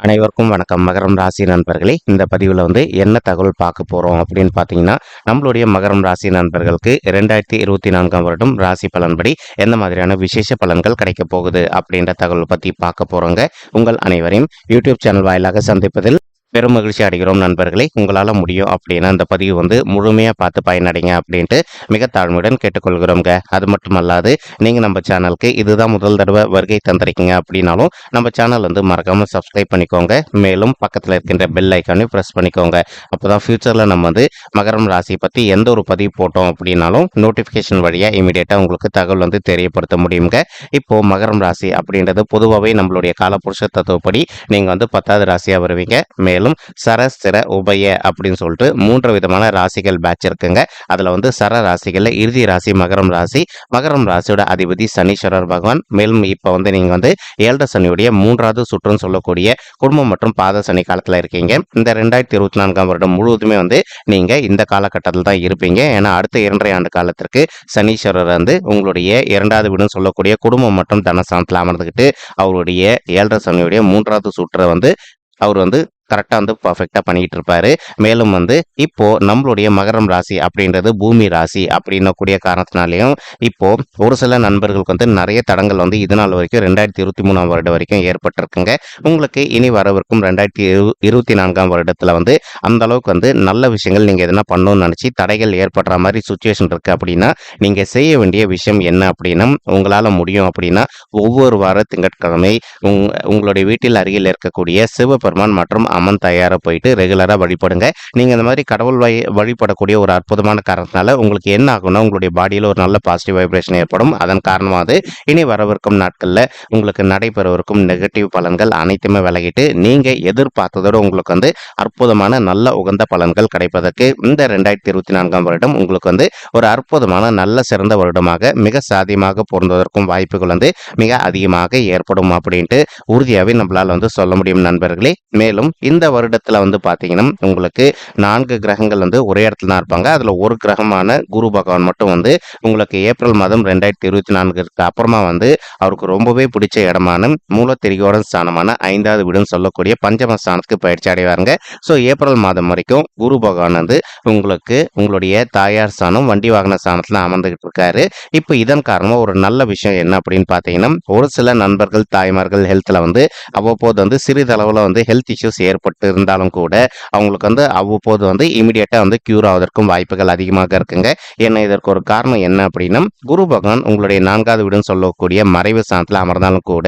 அனைவருக்கும் வணக்கம். மகரம் ராசி நண்பர்களே இந்த பதிவில் வந்து என்ன தகவல் பார்க்க போகிறோம் அப்படின்னு பார்த்தீங்கன்னா நம்மளுடைய மகரம் ராசி நண்பர்களுக்கு ரெண்டாயிரத்தி இருபத்தி நான்காம் வருடம் ராசி பலன்படி எந்த மாதிரியான விசேஷ பலன்கள் கிடைக்க போகுது அப்படின்ற தகவல் பற்றி பார்க்க போகிறோங்க உங்கள் அனைவரையும் யூடியூப் சேனல் வாயிலாக சந்திப்பதில் பெரும் மகிழ்ச்சி அடைகிறோம் நண்பர்களே. உங்களால் முடியும் அப்படின்னா அந்த பதிவு வந்து முழுமையாக பார்த்து பயனடைங்க அப்படின்ட்டு மிக தாழ்மையுடன் கேட்டுக்கொள்கிறோங்க அது மட்டுமல்லாது நீங்கள் நம்ம சேனலுக்கு இதுதான் முதல் தடவை வருகை தந்திருக்கீங்க அப்படின்னாலும் நம்ம சேனல் வந்து மறக்காமல் சப்ஸ்கிரைப் பண்ணிக்கோங்க. மேலும் பக்கத்தில் இருக்கின்ற பெல் ஐக்கானையும் ப்ரெஸ் பண்ணிக்கோங்க. அப்போ தான் ஃப்யூச்சரில் நம்ம வந்து மகரம் ராசி பற்றி எந்த ஒரு பதிவு போட்டோம் அப்படின்னாலும் நோட்டிஃபிகேஷன் வழியாக இமீடியட்டாக உங்களுக்கு தகவல் வந்து தெரியப்படுத்த முடியுங்க. இப்போது மகரம் ராசி அப்படின்றது பொதுவாகவே நம்மளுடைய காலப்புருஷ தத்துவப்படி நீங்கள் வந்து பத்தாவது ராசியாக வருவீங்க. மேலும் சரஸ்திர உபய அப்படின்னு சொல்லிட்டு மூன்று விதமான ராசிகள் பேட்ச் இருக்குங்க. அதில் வந்து சர ராசிகளில் இறுதி ராசி மகரம் ராசி. மகரம் ராசியோட அதிபதி சனீஸ்வரர் பகவான். மேலும் இப்போ வந்து நீங்கள் வந்து ஏழரை சனியுடைய மூன்றாவது சுற்றுன்னு சொல்லக்கூடிய குடும்பம் மற்றும் பாத சனி காலத்தில் இருக்கீங்க. இந்த ரெண்டாயிரத்தி இருபத்தி நான்காம் வருடம் முழுவதுமே வந்து நீங்கள் இந்த காலகட்டத்தில் தான் இருப்பீங்க. ஏன்னா அடுத்த இரண்டரை ஆண்டு காலத்திற்கு சனீஸ்வரர் வந்து உங்களுடைய இரண்டாவது வீடுன்னு சொல்லக்கூடிய குடும்பம் மற்றும் தனஸ்தானத்தில் அமர்ந்துக்கிட்டு அவருடைய ஏழரை சனியுடைய மூன்றாவது சுற்றை வந்து அவர் வந்து கரெக்டாக வந்து பர்ஃபெக்டாக பண்ணிக்கிட்டு இருப்பாரு. மேலும் வந்து இப்போ நம்மளுடைய மகரம் ராசி அப்படின்றது பூமி ராசி அப்படின்னக்கூடிய காரணத்தினாலையும் இப்போ ஒரு சில நண்பர்களுக்கு வந்து நிறைய தடங்கள் வந்து இது நாள் வரைக்கும் ரெண்டாயிரத்தி இருபத்தி மூணாம் வருடம் வரைக்கும் ஏற்பட்டிருக்குங்க. உங்களுக்கு இனி வரவிருக்கும் ரெண்டாயிரத்தி இரு இருபத்தி நான்காம் வருடத்தில் வந்து அந்த அளவுக்கு வந்து நல்ல விஷயங்கள் நீங்கள் எதனா பண்ணணும்னு நினச்சி தடைகள் ஏற்படுற மாதிரி சுச்சுவேஷன் இருக்குது அப்படின்னா நீங்கள் செய்ய வேண்டிய விஷயம் என்ன அப்படின்னா உங்களால் முடியும் அப்படின்னா ஒவ்வொரு வார திங்கட்கிழமை உங் உங்களுடைய வீட்டில் அருகில் இருக்கக்கூடிய சிவபெருமான் மற்றும் அம்மன் தயாராக போயிட்டு ரெகுலராக வழிபடுங்க. நீங்கள் இந்த மாதிரி கடவுள் வழி வழிபடக்கூடிய ஒரு அற்புதமான காரணத்தினால உங்களுக்கு என்ன ஆகும்னா உங்களுடைய பாடியில் ஒரு நல்ல பாசிட்டிவ் வைப்ரேஷன் ஏற்படும். அதன் காரணமாக இனி வரவிருக்கும் நாட்களில் உங்களுக்கு நடைபெறவிருக்கும் நெகட்டிவ் பலன்கள் அனைத்துமே விலகிட்டு நீங்கள் எதிர்பார்த்ததோட உங்களுக்கு வந்து அற்புதமான நல்ல உகந்த பலன்கள் கிடைப்பதற்கு இந்த ரெண்டாயிரத்தி இருபத்தி நான்காம் வருடம் உங்களுக்கு வந்து ஒரு அற்புதமான நல்ல சிறந்த வருடமாக மிக சாதியமாக பொருந்துவதற்கும் வாய்ப்புகள் வந்து மிக அதிகமாக ஏற்படும் அப்படின்ட்டு உறுதியாகவே நம்மளால் வந்து சொல்ல முடியும் நண்பர்களே. மேலும் இந்த வருடத்தில் வந்து பார்த்தீங்கன்னா உங்களுக்கு நான்கு கிரகங்கள் வந்து ஒரே இடத்துல தான் இருப்பாங்க. அதில் ஒரு கிரகமான குரு பகவான் மட்டும் வந்து உங்களுக்கு ஏப்ரல் மாதம் ரெண்டாயிரத்தி இருபத்தி நான்குக்கு அப்புறமா வந்து அவருக்கு ரொம்பவே பிடிச்ச இடமான மூலத்திரிகோட ஸ்தானமான ஐந்தாவது வீடுன்னு சொல்லக்கூடிய பஞ்சம ஸ்தானத்துக்கு பயிற்சி அடைவாருங்க. ஸோ ஏப்ரல் மாதம் வரைக்கும் குரு பகவான் வந்து உங்களுக்கு உங்களுடைய தாயார் ஸ்தானம் வண்டி வாகன ஸ்தானத்தில் அமர்ந்துகிட்டு இருக்காரு. இப்போ இதன் காரணமாக ஒரு நல்ல விஷயம் என்ன அப்படின்னு பார்த்தீங்கன்னா ஒரு சில நண்பர்கள் தாய்மார்கள் ஹெல்த்தில் வந்து அவ்வப்போது வந்து சிறிதளவில் வந்து ஹெல்த் இஷ்யூஸ் ஏற்பட்டு இருந்தாலும் கூட அவங்களுக்கு வந்து அவ்வப்போது வந்து இமீடியட்டாக வந்து க்யூர் ஆவதற்கும் வாய்ப்புகள் அதிகமாக இருக்குங்க. ஏன்னா இதற்கு ஒரு காரணம் என்ன அப்படின்னா குரு பகவான் உங்களுடைய நான்காவது வீடுன்னு சொல்லக்கூடிய மறைவு ஸ்தானத்தில் அமர்ந்தாலும் கூட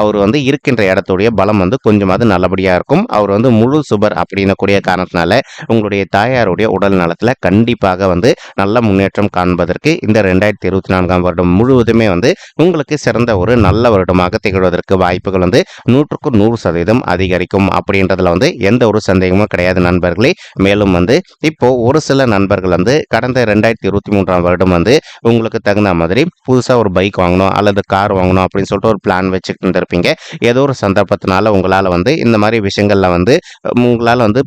அவர் வந்து இருக்கின்ற இடத்துடைய பலம் வந்து கொஞ்சமாவது நல்லபடியாக இருக்கும். அவர் வந்து முழு சுபர் அப்படின்னக்கூடிய காரணத்தினால உங்களுடைய தாயாருடைய உடல் நலத்தில் கண்டிப்பாக வந்து நல்ல முன்னேற்றம் காண்பதற்கு இந்த ரெண்டாயிரத்தி இருபத்தி நான்காம் வருடம் முழுவதுமே வந்து உங்களுக்கு சிறந்த ஒரு நல்ல வருடமாக திகழ்வதற்கு வாய்ப்புகள் வந்து நூற்றுக்கு நூறு சதவீதம் அதிகரிக்கும் அப்படின்றதுல வந்து எந்த ஒரு சந்தேகமும் கிடையாது நண்பர்களே. மேலும் வந்து இப்போ ஒரு சில நண்பர்கள் வந்து கடந்த ரெண்டாயிரத்தி இருபத்தி மூன்றாம் வருடம் வந்து உங்களுக்கு தகுந்த மாதிரி புதுசாக ஒரு பைக் வாங்கணும் அல்லது கார் வாங்கணும் அப்படின்னு சொல்லிட்டு ஒரு பிளான் வச்சுக்கிட்டு இருந்திருப்பீங்க. ஏதோ ஒரு சந்தர்ப்பத்தினால உங்களால் வந்து இந்த மாதிரி விஷயங்களில் வந்து உங்களால் வந்து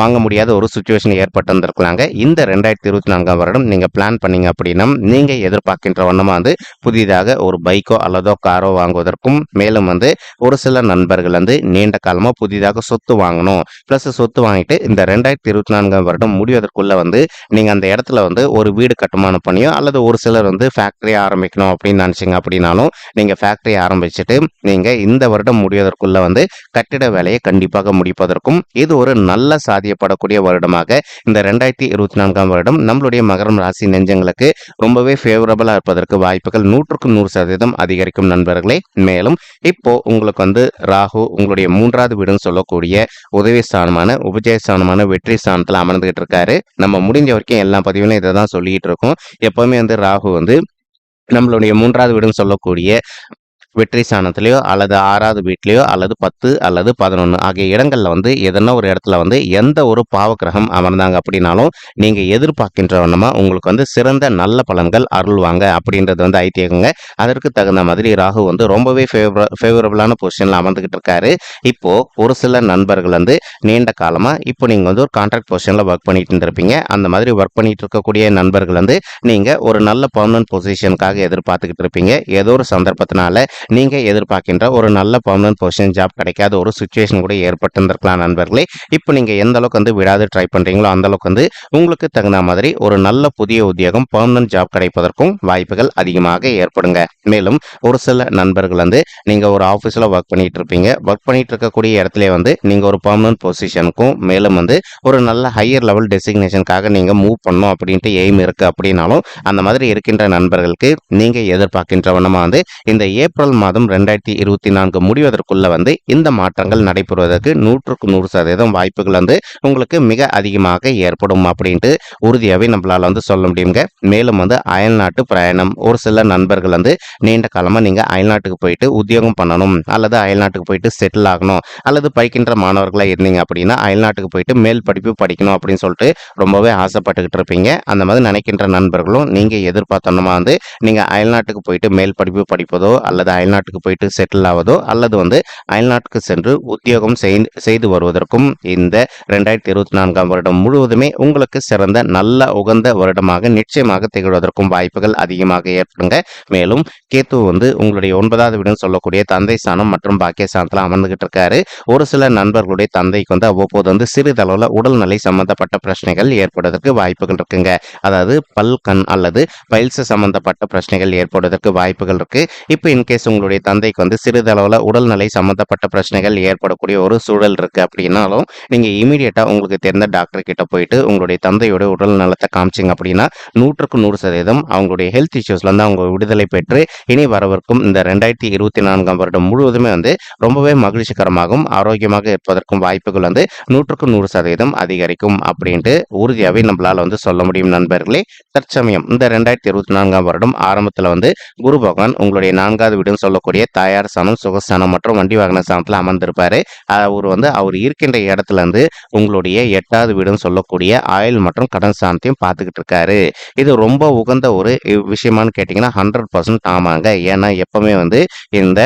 வாங்க முடியாத ஒரு சுச்சுவேஷன் ஏற்பட்டிருந்திருக்கலாங்க. இந்த ரெண்டாயிரத்தி இருபத்தி நான்காம் வருடம் நீங்கள் பிளான் பண்ணீங்க அப்படின்னா நீங்கள் எதிர்பார்க்கின்ற வண்ணமாக வந்து புதிதாக ஒரு பைக்கோ அல்லதோ காரோ வாங்குவதற்கும் மேலும் வந்து ஒரு சில நண்பர்கள் வந்து நீண்ட காலமாக புதிதாக சொத்து வாங்கணும். ப்ளஸ் சொத்து வாங்கிட்டு இந்த ரெண்டாயிரத்தி இருபத்தி நான்காம் வருடம் முடிவதற்குள்ளே வந்து நீங்கள் அந்த இடத்துல வந்து ஒரு வீடு கட்டுமானம் பண்ணியோ அல்லது ஒரு சிலர் வந்து ஃபேக்ட்ரி ஆரம்பிக்கணும் அப்படின்னு நினச்சிங்க அப்படின்னாலும் நீங்கள் ஃபேக்ட்ரி ஆரம்பிச்சுட்டு நீங்கள் இந்த வருடம் முடிவதற்குள்ளே வந்து கட்டிட வேலையை கண்டிப்பாக முடிப்பதற்கும் இது ஒரு நல்ல பாதிக்கப்படக்கூடிய வருடமாக இந்த ரெண்டாயிரத்தி இருபத்தி நான்காம் வருடம் நம்மளுடைய மகரம் ராசி நெஞ்சங்களுக்கு ரொம்பவே ஃபேவரபிளாக இருப்பதற்கு வாய்ப்புகள் நூற்றுக்கு நூறு சதவீதம் அதிகரிக்கும் நண்பர்களே. மேலும் இப்போ உங்களுக்கு வந்து ராகு உங்களுடைய மூன்றாவது வீடுன்னு சொல்லக்கூடிய உதவி ஸ்தானமான உபஜய ஸ்தானமான வெற்றி ஸ்தானத்தில் அமர்ந்துகிட்டு இருக்காரு. நம்ம முடிஞ்ச வரைக்கும் எல்லா பதிவுலையும் இதை தான் சொல்லிட்டு இருக்கோம். எப்பவுமே வந்து ராகு வந்து நம்மளுடைய மூன்றாவது வீடுன்னு சொல்லக்கூடிய வெற்றி ஸ்தானத்திலேயோ அல்லது ஆறாவது வீட்லேயோ அல்லது பத்து அல்லது பதினொன்று ஆகிய இடங்களில் வந்து எதனா ஒரு இடத்துல வந்து எந்த ஒரு பாவக்கிரகம் அமர்ந்தாங்க அப்படின்னாலும் நீங்கள் எதிர்பார்க்கின்ற வண்ணமாக உங்களுக்கு வந்து சிறந்த நல்ல பலன்கள் அருள்வாங்க அப்படின்றது வந்து ஐத்தியகங்க அதற்கு தகுந்த மாதிரி ராகு வந்து ரொம்பவே ஃபேவர ஃபேவரபுளான பொசிஷனில் அமர்ந்துக்கிட்டு இருக்காரு. இப்போது ஒரு சில நண்பர்கள் வந்து நீண்ட காலமாக இப்போ நீங்கள் வந்து ஒரு கான்ட்ராக்ட் பொசிஷனில் ஒர்க் பண்ணிட்டு இருந்திருப்பீங்க. அந்த மாதிரி ஒர்க் பண்ணிட்டு இருக்கக்கூடிய நண்பர்கள் வந்து நீங்கள் ஒரு நல்ல பர்மனன்ட் பொசிஷனுக்காக எதிர்பார்த்துக்கிட்டு இருப்பீங்க. ஏதோ ஒரு சந்தர்ப்பத்தினால நீங்க எதிர்பார்க்கின்ற ஒரு நல்ல பர்மனன்ட் பொசிஷன் ஜாப் கிடைக்காத ஒரு சுச்சுவேஷன் கூட ஏற்பட்டிருந்திருக்கலாம் நண்பர்களே. இப்போ நீங்க எந்த அளவுக்கு வந்து விடாது ட்ரை பண்றீங்களோ அந்த அளவுக்கு வந்து உங்களுக்கு தகுந்த மாதிரி ஒரு நல்ல புதிய உத்தியோகம் பர்மனன்ட் ஜாப் கிடைப்பதற்கும் வாய்ப்புகள் அதிகமாக ஏற்படுங்க. மேலும் ஒரு சில நண்பர்கள் வந்து நீங்க ஒரு ஆஃபீஸில் ஒர்க் பண்ணிட்டு இருப்பீங்க. ஒர்க் பண்ணிட்டு இருக்கக்கூடிய இடத்துல வந்து நீங்க ஒரு பர்மனன்ட் பொசிஷனுக்கும் மேலும் வந்து ஒரு நல்ல ஹையர் லெவல் டெசிக்னேஷனுக்காக நீங்க மூவ் பண்ணணும் அப்படின்ட்டு எய்ம் இருக்கு அப்படின்னாலும் அந்த மாதிரி இருக்கின்ற நண்பர்களுக்கு நீங்க எதிர்பார்க்கின்ற வண்ணமா வந்து இந்த ஏப்ரல் மாதம் ரெண்டாயிரத்தி இருபத்தி நான்கு முடிவதற்குள்ள வந்து இந்த மாற்றங்கள் நடைபெறுவதற்கு நூற்றுக்கு நூறு சதவீதம் வாய்ப்புகள் வந்து உங்களுக்கு மிக அதிகமாக ஏற்படும் அப்படின்ட்டு உறுதியாகவே நம்மளால் வந்து சொல்ல முடியுங்க. மேலும் வந்து அயல்நாட்டு பிரயாணம் ஒரு சில நண்பர்கள் வந்து நீண்ட காலமாக நீங்கள் அயல்நாட்டுக்கு போயிட்டு உத்தியோகம் பண்ணணும் அல்லது அயல்நாட்டுக்கு போயிட்டு செட்டில் ஆகணும் அல்லது படிக்கின்ற மாணவர்களாக இருந்தீங்க அப்படின்னா அயல்நாட்டுக்கு போயிட்டு மேல் படிப்பு படிக்கணும் அப்படின்னு சொல்லிட்டு ரொம்பவே ஆசைப்பட்டுக்கிட்டு இருப்பீங்க. அந்த மாதிரி நினைக்கின்ற நண்பர்களும் நீங்கள் எதிர்பார்த்தோன்னா வந்து நீங்கள் அயல்நாட்டுக்கு போயிட்டு மேல் படிப்பு படிப்பதோ அல்லது அயல்நாட்டுக்கு போயிட்டு செட்டில் ஆவதோ அல்லது வந்து அயல்நாட்டுக்கு சென்று உத்தியோகம் செய்து வருவதற்கும் இந்த ரெண்டாயிரத்தி இருபத்தி நான்காம் வருடம் முழுவதுமே உங்களுக்கு சிறந்த நல்ல உகந்த வருடமாக நிச்சயமாக திகழ்வதற்கும் வாய்ப்புகள் அதிகமாக ஏற்படுங்க. மேலும் கேத்து வந்து உங்களுடைய ஒன்பதாவது வீடுன்னு சொல்லக்கூடிய தந்தை ஸ்தானம் மற்றும் பாக்கிய ஸ்தானத்தில் அமர்ந்துகிட்டு இருக்காரு. ஒரு சில நண்பர்களுடைய தந்தைக்கு வந்து அவ்வப்போது வந்து சிறிதளவில் உடல்நிலை சம்பந்தப்பட்ட பிரச்சனைகள் ஏற்படுவதற்கு வாய்ப்புகள் இருக்குங்க. அதாவது பல் கண் அல்லது பயில்ஸ் சம்பந்தப்பட்ட பிரச்சனைகள் ஏற்படுவதற்கு வாய்ப்புகள் இருக்கு. இப்போ இன்கேஸ் உங்களுடைய தந்தைக்கு வந்து சிறிதளவில் உடல்நிலை சம்மந்தப்பட்ட பிரச்சனைகள் ஏற்படக்கூடிய ஒரு சூழல் இருக்கு அப்படின்னாலும் நீங்க இமீடியட்டாக உங்களுக்கு தெரிந்த டாக்டர் கிட்ட போயிட்டு உங்களுடைய தந்தையோட உடல் நலத்தை காமிச்சிங்க அப்படின்னா நூற்றுக்கு நூறு சதவீதம் அவங்களுடைய ஹெல்த் இஷ்யூஸ்லேருந்து அவங்க விடுதலை பெற்று இனி வரவிருக்கும் இந்த ரெண்டாயிரத்தி இருபத்தி நான்காம் வருடம் முழுவதுமே வந்து ரொம்பவே மகிழ்ச்சிகரமாகவும் ஆரோக்கியமாக இருப்பதற்கும் வாய்ப்புகள் வந்து நூற்றுக்கு நூறு சதவீதம் அதிகரிக்கும் அப்படின்ட்டு உறுதியாகவே நம்மளால் வந்து சொல்ல முடியும் நண்பர்களே. தற்சமயம் இந்த ரெண்டாயிரத்தி இருபத்தி நான்காம் வருடம் ஆரம்பத்தில் வந்து குரு பகவான் உங்களுடைய நான்காவது வீடுன்னு சொல்லக்கூடிய தாயார் ஸ்தானம் சுகஸ்தானம் மற்றும் வண்டி வாகன ஸ்தானத்தில் அமர்ந்திருப்பாரு. அவர் வந்து அவர் இருக்கின்ற இடத்துல இருந்து உங்களுடைய எட்டாவது வீடுன்னு சொல்லக்கூடிய ஆயில் மற்றும் கடன் ஸ்தானத்தையும் பார்த்துக்கிட்டு இருக்காரு இது ரொம்ப உகந்த ஒரு விஷயமான்னு கேட்டிங்கன்னா ஹண்ட்ரட் பர்சன்ட் ஆமாங்க. ஏன்னா எப்பவுமே வந்து இந்த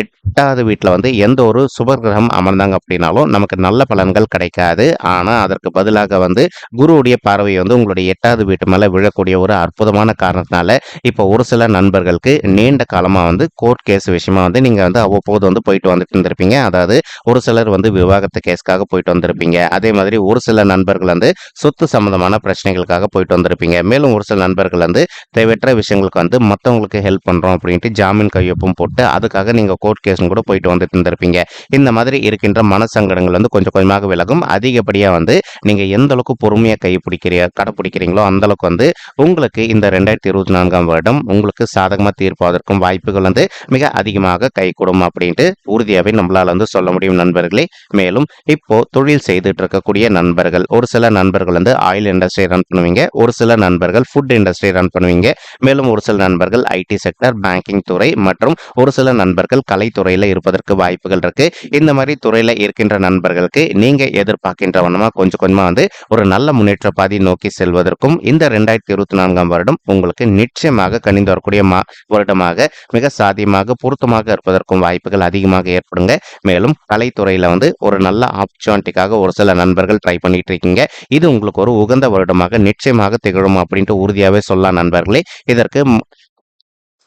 எட்டாவது வீட்டில் வந்து எந்த ஒரு சுபர் கிரகம் அமர்ந்தாங்க அப்படின்னாலும் நமக்கு நல்ல பலன்கள் கிடைக்காது. ஆனால் அதற்கு பதிலாக வந்து குருவுடைய பார்வை வந்து உங்களுடைய எட்டாவது வீட்டு மேலே விழக்கூடிய ஒரு அற்புதமான காரணத்தினால இப்போ ஒரு சில நண்பர்களுக்கு நீண்ட காலமாக வந்து கோர்ட் கேஸ் விஷயமா வந்து நீங்கள் வந்து அவ்வப்போது வந்து போயிட்டு வந்துட்டு இருந்திருப்பீங்க. அதாவது ஒரு சிலர் வந்து விவாகரத்து கேஸ்க்காக போயிட்டு வந்திருப்பீங்க. அதே மாதிரி ஒரு சில நண்பர்கள் வந்து சொத்து சம்பந்தமான பிரச்சனைகளுக்காக போயிட்டு வந்திருப்பீங்க. மேலும் ஒரு சில நண்பர்கள் வந்து தேவையற்ற விஷயங்களுக்கு வந்து மற்றவங்களுக்கு ஹெல்ப் பண்ணுறோம் அப்படின்ட்டு ஜாமீன் கையொப்பம் போட்டு அதுக்காக நீங்கள் கோர்ட் கேஸ்னு கூட போயிட்டு வந்துட்டு இருந்திருப்பீங்க. இந்த மாதிரி இருக்கின்ற மனசங்கடங்கள் வந்து கொஞ்சம் கொஞ்சமாக விலகும். அதிகப்படியாக வந்து நீங்கள் எந்த அளவுக்கு பொறுமையாக கைப்பிடிக்கிற கடைப்பிடிக்கிறீங்களோ அந்த அளவுக்கு வந்து உங்களுக்கு இந்த ரெண்டாயிரத்தி இருபத்தி நான்காம் வருடம் உங்களுக்கு சாதகமாக தீர்ப்பதற்கும் வாய்ப்புகள் வந்து மிக அதிகமாக கைகூடும் அப்படின்ட்டு உறுதியாகவே நம்மளால் வந்து சொல்ல முடியும் நண்பர்களே. மேலும் இப்போ தொழில் செய்துட்டு இருக்கக்கூடிய நண்பர்கள் ஒரு சில நண்பர்கள் வந்து ஆயில் இண்டஸ்ட்ரி ரன் பண்ணுவீங்க ஒரு சில நண்பர்கள் ஃபுட் இண்டஸ்ட்ரி ரன் பண்ணுவீங்க. மேலும் ஒரு சில நண்பர்கள் ஐடி செக்டர் பேங்கிங் துறை மற்றும் ஒரு சில நண்பர்கள் கலைத்துறையில் இருப்பதற்கு வாய்ப்புகள் இருக்கு. இந்த மாதிரி துறையில் இருக்கின்ற நண்பர்களுக்கு நீங்க எதிர்பார்க்கின்ற வண்ணமா கொஞ்சம் கொஞ்சமா வந்து ஒரு நல்ல முன்னேற்ற பாதி நோக்கி செல்வதற்கும் இந்த ரெண்டாயிரத்தி இருபத்தி நான்காம் வருடம் உங்களுக்கு நிச்சயமாக கணிந்து வரக்கூடிய மா வருடமாக மிக சாதியமாக பொருத்தமாக இருப்பதற்கும் வாய்ப்புகள் அதிகமாக ஏற்படுங்க. மேலும் கலைத்துறையில் வந்து ஒரு நல்ல ஆப்பர்ச்சுனிட்டிக்காக ஒரு சில நண்பர்கள் ட்ரை பண்ணிட்டு இருக்கீங்க. இது உங்களுக்கு ஒரு உகந்த வருடமாக நிச்சயமாக திகழும் அப்படின்ட்டு உறுதியாகவே சொல்லலாம் நண்பர்களே. இதற்கு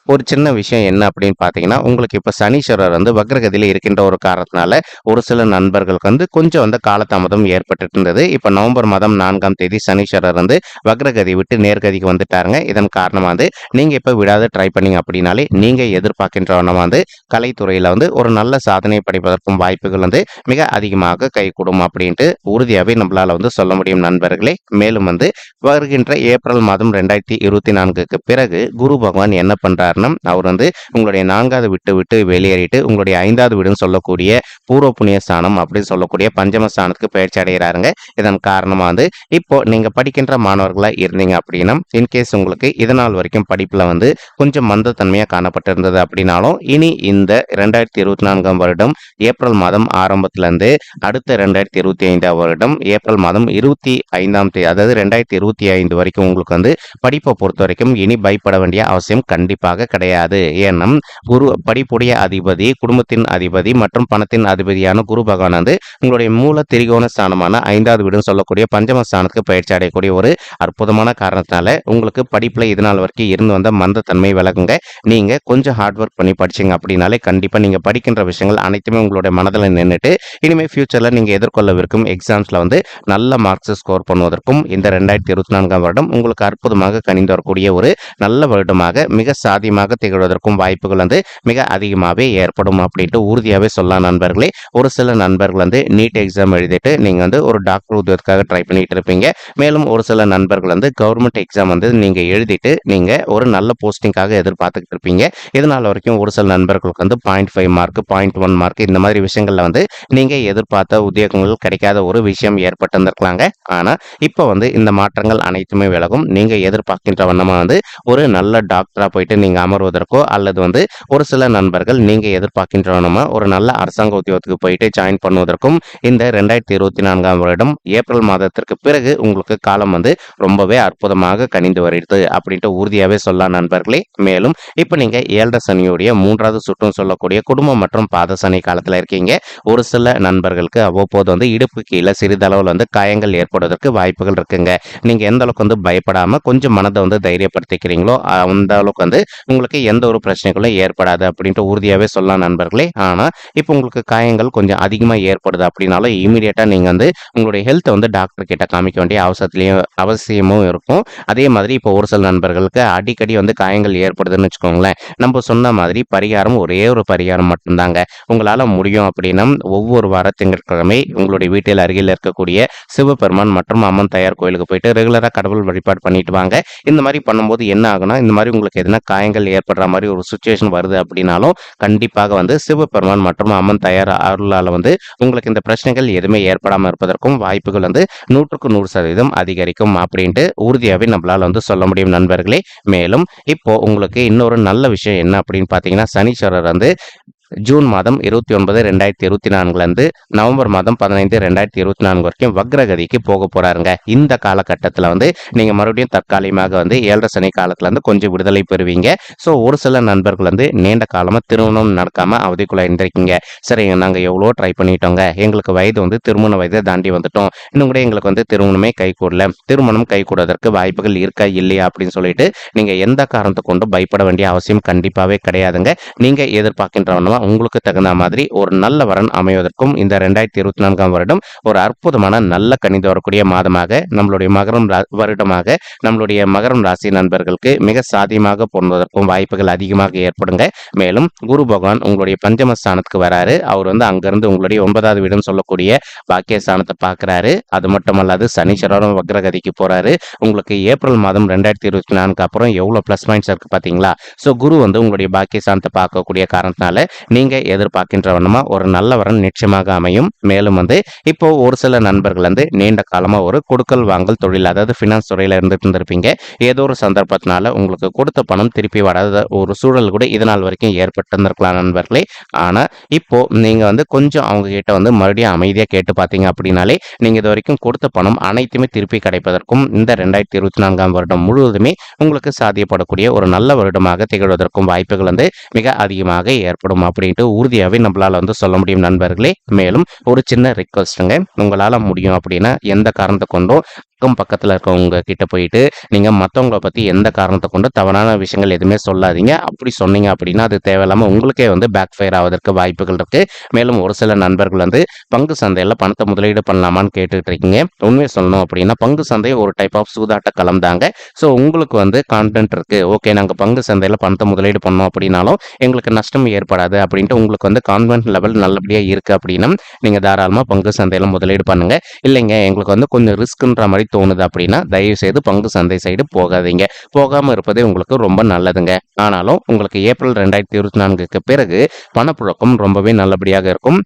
ஒரு சின்ன விஷயம் என்ன அப்படின்னு பார்த்தீங்கன்னா உங்களுக்கு இப்போ சனீஸ்வரர் வந்து வக்ரகதியில் இருக்கின்ற ஒரு காரணத்தினால ஒரு சில நண்பர்களுக்கு வந்து கொஞ்சம் வந்து காலதாமதம் ஏற்பட்டுட்டு இருந்தது. இப்போ நவம்பர் மாதம் நான்காம் தேதி சனீஸ்வரர் வந்து வக்ரகதி விட்டு நேர்கதிக்கு வந்துட்டாருங்க. இதன் காரணமாக வந்து நீங்கள் இப்போ விடாத ட்ரை பண்ணீங்க அப்படின்னாலே நீங்கள் எதிர்பார்க்கின்றவன வந்து கலைத்துறையில் வந்து ஒரு நல்ல சாதனை படைப்பதற்கும் வாய்ப்புகள் வந்து மிக அதிகமாக கைகூடும் அப்படின்ட்டு உறுதியாகவே நம்மளால் வந்து சொல்ல முடியும் நண்பர்களே. மேலும் வந்து வருகின்ற ஏப்ரல் மாதம் ரெண்டாயிரத்தி இருபத்தி நான்குக்கு பிறகு குரு பகவான் என்ன காரணம் அவர் வந்து உங்களுடைய நான்காவது விட்டு விட்டு வெளியேறிட்டு உங்களுடைய ஐந்தாவது வீடுன்னு சொல்லக்கூடிய பூர்வ புண்ணிய ஸ்தானம் அப்படின்னு சொல்லக்கூடிய பஞ்சம ஸ்தானத்துக்கு பயிற்சி அடைகிறாருங்க. இதன் காரணமாக வந்து இப்போ நீங்க படிக்கின்ற மாணவர்களாக இருந்தீங்க அப்படின்னா இன்கேஸ் உங்களுக்கு இதனால் வரைக்கும் படிப்பில் வந்து கொஞ்சம் மந்தத்தன்மையாக காணப்பட்டிருந்தது அப்படின்னாலும் இனி இந்த ரெண்டாயிரத்தி இருபத்தி நான்காம் வருடம் ஏப்ரல் மாதம் ஆரம்பத்துல இருந்து அடுத்த ரெண்டாயிரத்தி இருபத்தி ஐந்தாம் வருடம் ஏப்ரல் மாதம் இருபத்தி ஐந்தாம் தேதி அதாவது ரெண்டாயிரத்தி இருபத்தி ஐந்து வரைக்கும் உங்களுக்கு வந்து படிப்பை பொறுத்த வரைக்கும் இனி பயப்பட வேண்டிய அவசியம் கண்டிப்பாக கிடையாது. ஏனும் குரு படிப்புடைய அதிபதி குடும்பத்தின் அதிபதி மற்றும் பணத்தின் அதிபதியான குரு பகவான் உங்களுடைய மூல திரிகோண ஸ்தானமான ஐந்தாவது வீடுன்னு சொல்லக்கூடிய பஞ்சம ஸ்தானத்துக்கு பயிற்சி அடையக்கூடிய ஒரு அற்புதமான காரணத்தினால உங்களுக்கு படிப்புல இதனால் வரைக்கும் இருந்து வந்த மந்தத்தன்மை விலகுங்க. நீங்க கொஞ்சம் ஹார்ட் ஒர்க் பண்ணி படிச்சீங்க அப்படின்னாலே கண்டிப்பா நீங்க படிக்கின்ற விஷயங்கள் அனைத்துமே உங்களுடைய மனதில் நின்றுட்டு இனிமேல் ஃபியூச்சர்ல நீங்க எதிர்கொள்ளவிருக்கும் எக்ஸாம்ஸ்ல வந்து நல்ல மார்க்ஸ் ஸ்கோர் பண்ணுவதற்கும் இந்த ரெண்டாயிரத்தி இருபத்தி நான்காம் வருடம் உங்களுக்கு அற்புதமாக கணிந்து வரக்கூடிய ஒரு நல்ல வருடமாக மிக அதிகமாக திகழ்வதற்கும் வாய்ப்புகள் வந்து மிக அதிகமாகவே ஏற்படும் அப்படின்ட்டு உறுதியாகவே சொல்லலாம் நண்பர்களே. ஒரு சில நண்பர்கள் வந்து நீட் எக்ஸாம் எழுதிட்டு நீங்கள் வந்து ஒரு டாக்டர் உதவிக்காக ட்ரை பண்ணிட்டு இருப்பீங்க. மேலும் ஒரு சில நண்பர்கள் வந்து கவர்மெண்ட் எக்ஸாம் வந்து நீங்கள் எழுதிட்டு நீங்கள் ஒரு நல்ல போஸ்டிங்காக எதிர்பார்த்துக்கிட்டு இருப்பீங்க. இதனால் வரைக்கும் ஒரு சில நண்பர்களுக்கு வந்து point five mark point one mark இந்த மாதிரி விஷயங்களில் வந்து நீங்கள் எதிர்பார்த்த உத்தியோகங்கள் கிடைக்காத ஒரு விஷயம் ஏற்பட்டு ஆனால் இப்போ வந்து இந்த மாற்றங்கள் அனைத்துமே விலகும். நீங்கள் எதிர்பார்க்கின்ற வண்ணமாக வந்து ஒரு நல்ல டாக்டராக போயிட்டு நீங்கள் அமர்வதற்கோ அல்லது வந்து ஒரு சில நண்பர்கள் நீங்க எதிர்பார்க்கின்ற ஒரு நல்ல அரசாங்க உத்தியோகத்துக்கு போயிட்டு ஜாயின் பண்ணுவதற்கும் இந்த ரெண்டாயிரத்தி இருபத்தி நான்காம் வருடம் ஏப்ரல் மாதத்திற்கு பிறகு உங்களுக்கு காலம் வந்து ரொம்பவே அற்புதமாக கணிந்து வருகிறது அப்படின்ட்டு உறுதியாகவே சொல்லலாம் நண்பர்களே. மேலும் இப்போ நீங்க ஏழரை சனியுடைய மூன்றாவது சுற்றும் சொல்லக்கூடிய குடும்பம் மற்றும் பாத சனி காலத்தில் இருக்கீங்க. ஒரு சில நண்பர்களுக்கு அவ்வப்போது வந்து இடுப்பு கீழே சிறிதளவில் வந்து காயங்கள் ஏற்படுவதற்கு வாய்ப்புகள் இருக்குங்க. நீங்க எந்த அளவுக்கு வந்து பயப்படாம கொஞ்சம் மனதை வந்து தைரியப்படுத்திக்கிறீங்களோ அந்த அளவுக்கு வந்து உங்களுக்கு எந்த ஒரு பிரச்சனைகளும் ஏற்படாது அப்படின்ட்டு உறுதியாகவே சொல்லலாம் நண்பர்களே. ஆனால் இப்போ உங்களுக்கு காயங்கள் கொஞ்சம் அதிகமாக ஏற்படுது அப்படின்னாலும் இமீடியட்டாக நீங்கள் வந்து உங்களுடைய ஹெல்த்தை வந்து டாக்டர் கிட்ட காமிக்க வேண்டிய அவசரத்துலையும் அவசியமும் இருக்கும். அதே மாதிரி இப்போ ஒரு சில நண்பர்களுக்கு அடிக்கடி வந்து காயங்கள் ஏற்படுதுன்னு வச்சுக்கோங்களேன். நம்ம சொன்ன மாதிரி பரிகாரம் ஒரே ஒரு பரிகாரம் மட்டும்தாங்க. உங்களால் முடியும் அப்படின்னா ஒவ்வொரு வார திங்கட்கிழமை உங்களுடைய வீட்டில் அருகில் இருக்கக்கூடிய சிவபெருமான் மற்றும் அம்மன் தயார் கோயிலுக்கு போயிட்டு ரெகுலராக கடவுள் வழிபாடு பண்ணிட்டு வாங்க. இந்த மாதிரி பண்ணும்போது என்ன ஆகுனா இந்த மாதிரி உங்களுக்கு எதனா காயங்கள் ஏற்படுற மாதிரி ஒரு சுச்சுவேஷன் வருது அப்படின்னாலும் கண்டிப்பாக வந்து சிவபெருமான் மற்றும் அம்மன் தயார் அருளால் வந்து உங்களுக்கு இந்த பிரச்சனைகள் எதுவுமே ஏற்படாமல் இருப்பதற்கும் வாய்ப்புகள் வந்து நூற்றுக்கு நூறு சதவீதம் அதிகரிக்கும் அப்படின்ட்டு உறுதியாகவே நம்மளால் வந்து சொல்ல முடியும் நண்பர்களே. மேலும் இப்போ உங்களுக்கு இன்னொரு நல்ல விஷயம் என்ன அப்படின்னு பார்த்தீங்கன்னா சனீஸ்வரர் வந்து ஜூன் மாதம் இருபத்தி ஒன்பது ரெண்டாயிரத்தி இருபத்தி நான்குலேருந்து நவம்பர் மாதம் பதினைந்து ரெண்டாயிரத்தி இருபத்தி நான்கு வரைக்கும் வக்ரகதிக்கு போக போகிறாருங்க இந்த காலகட்டத்தில் வந்து நீங்கள் மறுபடியும் தற்காலிகமாக வந்து ஏழரை சனி காலத்துலேருந்து கொஞ்சம் விடுதலை பெறுவீங்க. ஸோ ஒரு சில நண்பர்கள் வந்து நீண்ட காலமாக திருமணம் நடக்காமல் அவதிக்குள்ளே இருந்திருக்கீங்க சரிங்க நாங்கள் எவ்வளோ ட்ரை பண்ணிட்டோங்க. எங்களுக்கு வயது வந்து திருமண வயதை தாண்டி வந்துட்டோம். இன்னும் கூட எங்களுக்கு வந்து திருமணமே கை கூடல திருமணம் கை கூடுவதற்கு வாய்ப்புகள் இருக்கா இல்லையா அப்படின்னு சொல்லிட்டு நீங்கள் எந்த காரணத்தை கொண்டு பயப்பட வேண்டிய அவசியம் கண்டிப்பாகவே கிடையாதுங்க. நீங்கள் எதிர்பார்க்கின்றவனமா உங்களுக்கு தகுந்த மாதிரி ஒரு நல்ல வரன் அமைவதற்கும் இந்த ரெண்டாயிரத்தி இருபத்தி நான்காம் வருடம் ஒரு அற்புதமான நல்ல கணிந்து வரக்கூடிய மாதமாக நம்மளுடைய மகரம் வருடமாக நம்மளுடைய மகரம் ராசி நண்பர்களுக்கு மிக சாத்தியமாக பொருந்துவதற்கும் வாய்ப்புகள் அதிகமாக ஏற்படுங்க. மேலும் குரு பகவான் உங்களுடைய பஞ்சமஸ்தானத்துக்கு வராரு. அவர் வந்து அங்கிருந்து உங்களுடைய ஒன்பதாவது வீடும் சொல்லக்கூடிய பாக்கியஸ்தானத்தை பார்க்குறாரு. அது மட்டுமல்லாது சனீஸ்வரரும் வக்ரகதிக்கு போறாரு. உங்களுக்கு ஏப்ரல் மாதம் ரெண்டாயிரத்தி இருபத்தி நான்கு அப்புறம் எவ்வளோ ப்ளஸ் பாயிண்ட்ஸ் இருக்கு பார்த்தீங்களா? ஸோ குரு வந்து உங்களுடைய பாக்கியஸ்தானத்தை பார்க்கக்கூடிய காரணத்தினால நீங்க எதிர்பார்க்கின்ற வண்ணமா ஒரு நல்ல வரன் நிச்சயமாக அமையும். மேலும் வந்து இப்போ ஒரு சில நண்பர்கள் வந்து நீண்ட காலமா ஒரு கொடுக்கல் வாங்கல் தொழில் அதாவது ஃபினான்ஸ் துறையில இருந்துட்டு இருந்திருப்பீங்க. ஏதோ ஒரு சந்தர்ப்பத்தினால உங்களுக்கு கொடுத்த பணம் திருப்பி வராத ஒரு சூழல் கூட இதனால் வரைக்கும் ஏற்பட்டிருந்திருக்கலாம் நண்பர்களே. ஆனா இப்போ நீங்க வந்து கொஞ்சம் அவங்க கிட்ட வந்து மறுபடியும் அமைதியா கேட்டு பார்த்தீங்க அப்படின்னாலே நீங்க இது வரைக்கும் கொடுத்த பணம் அனைத்துமே திருப்பி கிடைப்பதற்கும் இந்த ரெண்டாயிரத்தி இருபத்தி நான்காம் வருடம் முழுவதுமே உங்களுக்கு சாத்தியப்படக்கூடிய ஒரு நல்ல வருடமாக திகழ்வதற்கும் வாய்ப்புகள் வந்து மிக அதிகமாக ஏற்படும் அப்படின்ட்டு உறுதியாகவே நம்மளால் வந்து சொல்ல முடியும் நண்பர்களே. மேலும் ஒரு சின்ன ரிக்வஸ்ட்டுங்க உங்களால் முடியும் அப்படின்னா எந்த காரணத்தை கொண்டும் அக்கம் பக்கத்தில் இருக்கவங்க கிட்ட போயிட்டு நீங்கள் மற்றவங்கள பற்றி எந்த காரணத்தை கொண்டு தவறான விஷயங்கள் எதுவுமே சொல்லாதீங்க. அப்படி சொன்னீங்க அப்படின்னா அது தேவையில்லாமல் உங்களுக்கே வந்து பேக் ஃபயர் ஆவதற்கு வாய்ப்புகள் இருக்குது மேலும் ஒரு சில நண்பர்கள் வந்து பங்கு சந்தையில் பணத்தை முதலீடு பண்ணலாமான்னு கேட்டுட்டு இருக்கீங்க. உண்மையை சொல்லணும் அப்படின்னா பங்கு சந்தை ஒரு டைப் ஆஃப் சூதாட்ட களம் தாங்க. ஸோ உங்களுக்கு வந்து கான்டென்ட் இருக்குது ஓகே நாங்கள் பங்கு சந்தையில் பணத்தை முதலீடு பண்ணோம் அப்படின்னாலும் எங்களுக்கு நஷ்டம் ஏற்படாது அப்படின்ட்டு உங்களுக்கு வந்து கான்வென்ட் லெவல் நல்லபடியாக இருக்குது அப்படின்னா நீங்கள் தாராளமாக பங்கு சந்தையில் முதலீடு பண்ணுங்கள் இல்லைங்க எங்களுக்கு வந்து கொஞ்சம் ரிஸ்க்குன்ற மாதிரி தோணுது அப்படின்னா தயவு செய்து பங்கு சந்தை சைடு போகாதீங்க. போகாமல் இருப்பதே உங்களுக்கு ரொம்ப நல்லதுங்க. ஆனாலும் உங்களுக்கு ஏப்ரல் ரெண்டாயிரத்தி இருபத்தி நான்குக்கு பிறகு பணப்புழக்கம் ரொம்பவே நல்லபடியாக இருக்கும்.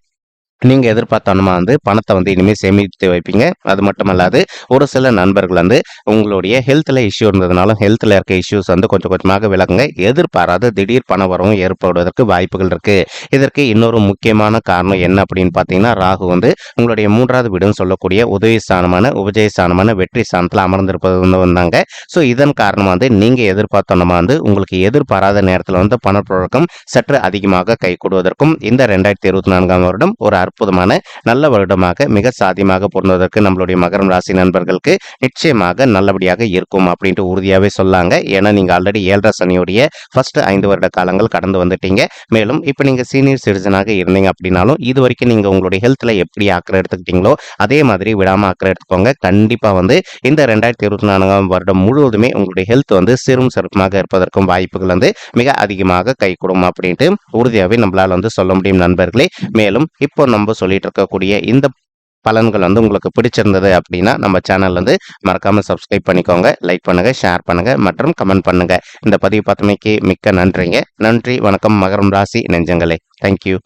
நீங்கள் எதிர்பார்த்தோன்னா வந்து பணத்தை வந்து இனிமேல் சேமித்து வைப்பீங்க. அது மட்டும் அல்லாது ஒரு சில நண்பர்கள் வந்து உங்களுடைய ஹெல்த்தில் இஷ்யூ இருந்ததுனாலும் ஹெல்த்தில் இருக்க இஷ்யூஸ் வந்து கொஞ்சம் கொஞ்சமாக விளக்குங்க எதிர்பாராத திடீர் பண வரவும் ஏற்படுவதற்கு வாய்ப்புகள் இருக்குது இதற்கு இன்னொரு முக்கியமான காரணம் என்ன அப்படின்னு பார்த்தீங்கன்னா ராகு வந்து உங்களுடைய மூன்றாவது வீடுன்னு சொல்லக்கூடிய உதவி ஸ்தானமான உபஜய ஸ்தானமான வெற்றி ஸ்தானத்தில் அமர்ந்திருப்பது வந்து வந்தாங்க. ஸோ இதன் காரணமாக வந்து நீங்கள் எதிர்பார்த்தோன்னா வந்து உங்களுக்கு எதிர்பாராத நேரத்தில் வந்து பணப்புழக்கம் சற்று அதிகமாக கை கொடுவதற்கும் இந்த ரெண்டாயிரத்தி இருபத்தி நான்காம் வருடம் ஒரு அற்புதமான நல்ல வருடமாக மிக சாதியமாக பொருந்ததற்கு நம்மளுடைய மகரம் ராசி நண்பர்களுக்கு நிச்சயமாக நல்லபடியாக இருக்கும் அப்படின்ட்டு உறுதியாகவே சொல்லாங்க. ஏன்னா நீங்கள் ஆல்ரெடி ஏழரை சனியுடைய ஃபர்ஸ்ட் ஐந்து வருட காலங்கள் கடந்து வந்துட்டீங்க. மேலும் இப்போ நீங்கள் சீனியர் சிட்டிசனாக இருந்தீங்க அப்படின்னாலும் இது வரைக்கும் நீங்கள் உங்களுடைய ஹெல்த்தில் எப்படி ஆக்கிரம் எடுத்துக்கிட்டீங்களோ அதே மாதிரி விடாமல் ஆக்கிரம் எடுத்துக்கோங்க. கண்டிப்பாக வந்து இந்த ரெண்டாயிரத்தி இருபத்தி நான்காம் வருடம் முழுவதுமே உங்களுடைய ஹெல்த் வந்து சிறும் சிறப்புமாக இருப்பதற்கும் வாய்ப்புகள் வந்து மிக அதிகமாக கை கொடுக்கும் அப்படின்ட்டு உறுதியாகவே நம்மளால் வந்து சொல்ல முடியும் நண்பர்களே. மேலும் இப்போ நம்ம சொல்லிட்டு இருக்கக்கூடிய இந்த பலன்கள் வந்து உங்களுக்கு பிடிச்சிருந்தது அப்படின்னா நம்ம சேனல் வந்து மறக்காமல் சப்ஸ்கிரைப் பண்ணிக்கோங்க லைக் பண்ணுங்கள் ஷேர் பண்ணுங்கள் மற்றும் கமெண்ட் பண்ணுங்க. இந்த பதிவு பார்த்தமைக்கு மிக்க நன்றிங்க. நன்றி வணக்கம் மகரம் ராசி நெஞ்சங்களே. தேங்க்யூ